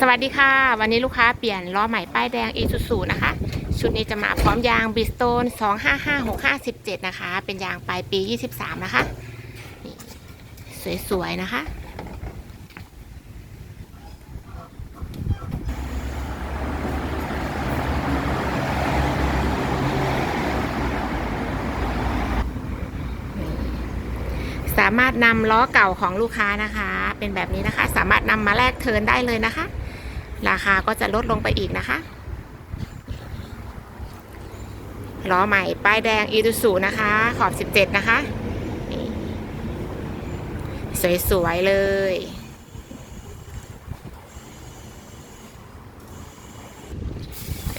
สวัสดีค่ะ วันนี้ลูกค้าเปลี่ยนล้อใหม่ป้ายแดง i s u z u นะคะ ชุดนี้จะมาพร้อมยาง b r i s t o n 2556517นะคะ เป็นยางปลายปี 23 นะคะ สวยๆ นะคะ สามารถนำล้อเก่าของลูกค้านะคะ เป็นแบบนี้นะคะ สามารถนำมาแลกเทินได้เลยนะคะ ราคาก็จะลดลงไปอีกนะคะล้อใหม่ ป้ายแดงอี u ูสูนะคะ ขอบ 17 นะคะ สวยๆ เลย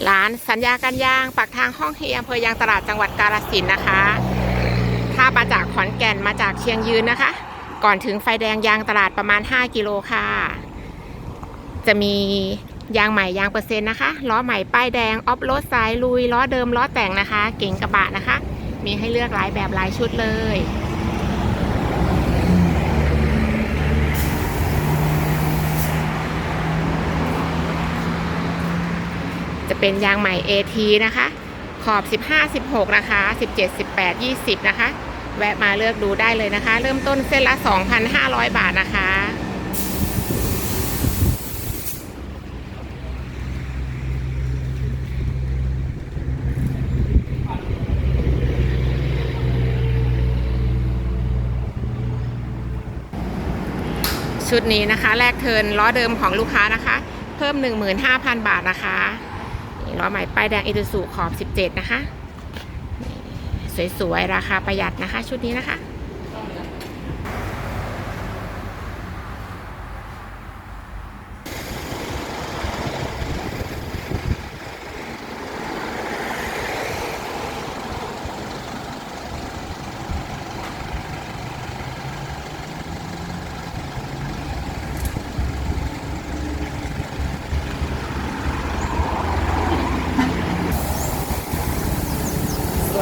ร้านสัญญาการยางปากทางห้องเฮียอำเภอยางตลาดจังหวัดกาฬสินนะคะ ถ้ามาจากขอนแก่นมาจากเชียงยืนนะคะ ก่อนถึงไฟแดงยางตลาดประมาณ 5 กิโลค่ะ จะมียางใหม่ยางเปอร์เซ็นต์นะคะล้อใหม่ป้ายแดงออฟโรดสายลุยล้อเดิมล้อแต่งนะคะ เก่งกระบะนะคะ มีให้เลือกหลายแบบหลายชุดเลยจะเป็นยางใหม่ AT นะคะ ขอบ 15 16 นะคะ 17 18 20 นะคะ แวะมาเลือกดูได้เลยนะคะ เริ่มต้นเส้นละ 2,500 บาทนะคะ ชุดนี้นะคะแลกเทินล้อเดิมของลูกค้านะคะ เพิ่ม 15,000 บาทนะคะนี่ล้อใหม่ป้ายแดงอิตูสุขอบ 17 นะคะ สวยๆ ราคาประหยัดนะคะ ชุดนี้นะคะ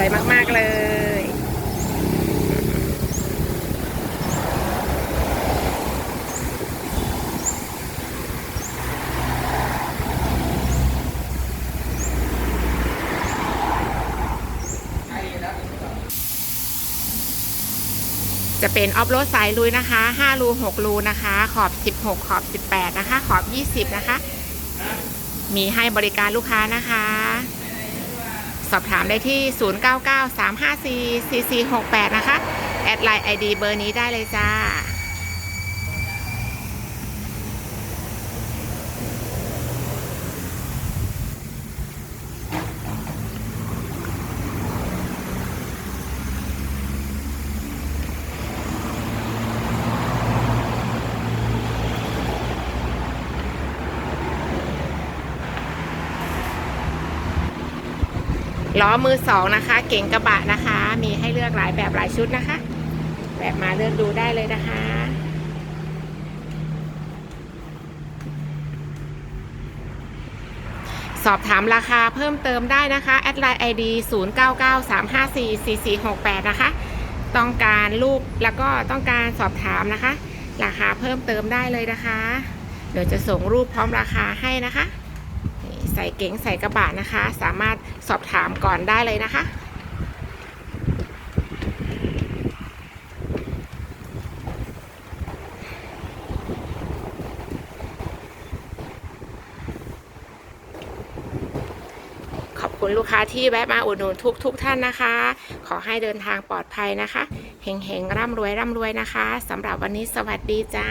วยมาก ๆ เลย จะเป็นออฟโรดสายลุยนะคะ 5 รู 6 รูนะคะ ขอบ 16 ขอบ 18 นะคะ ขอบ 20 นะคะ มีให้บริการลูกค้านะคะ สอบถามได้ที่ 0993544468 นะคะ แอดไลน์ ID เบอร์นี้ได้เลยจ้า ล้อมือสองนะคะ เก่งกระบะนะคะ มีให้เลือกหลายแบบหลายชุดนะคะ แบบมาเลือกดูได้เลยนะคะ สอบถามราคาเพิ่มเติมได้นะคะแอดไลน์ ID 0993544468 นะคะ ต้องการรูปแล้วก็ต้องการสอบถามนะคะ ราคาเพิ่มเติมได้เลยนะคะ เดี๋ยวจะส่งรูปพร้อมราคาให้นะคะ ใส่เก๋งใส่กระบะนะคะ สามารถสอบถามก่อนได้เลยนะคะ ขอบคุณลูกค้าที่แวะมาอุดหนุนทุกทุกท่านนะคะ ขอให้เดินทางปลอดภัยนะคะเฮงๆร่ำรวยร่ำรวยนะคะสำหรับวันนี้สวัสดีจ้า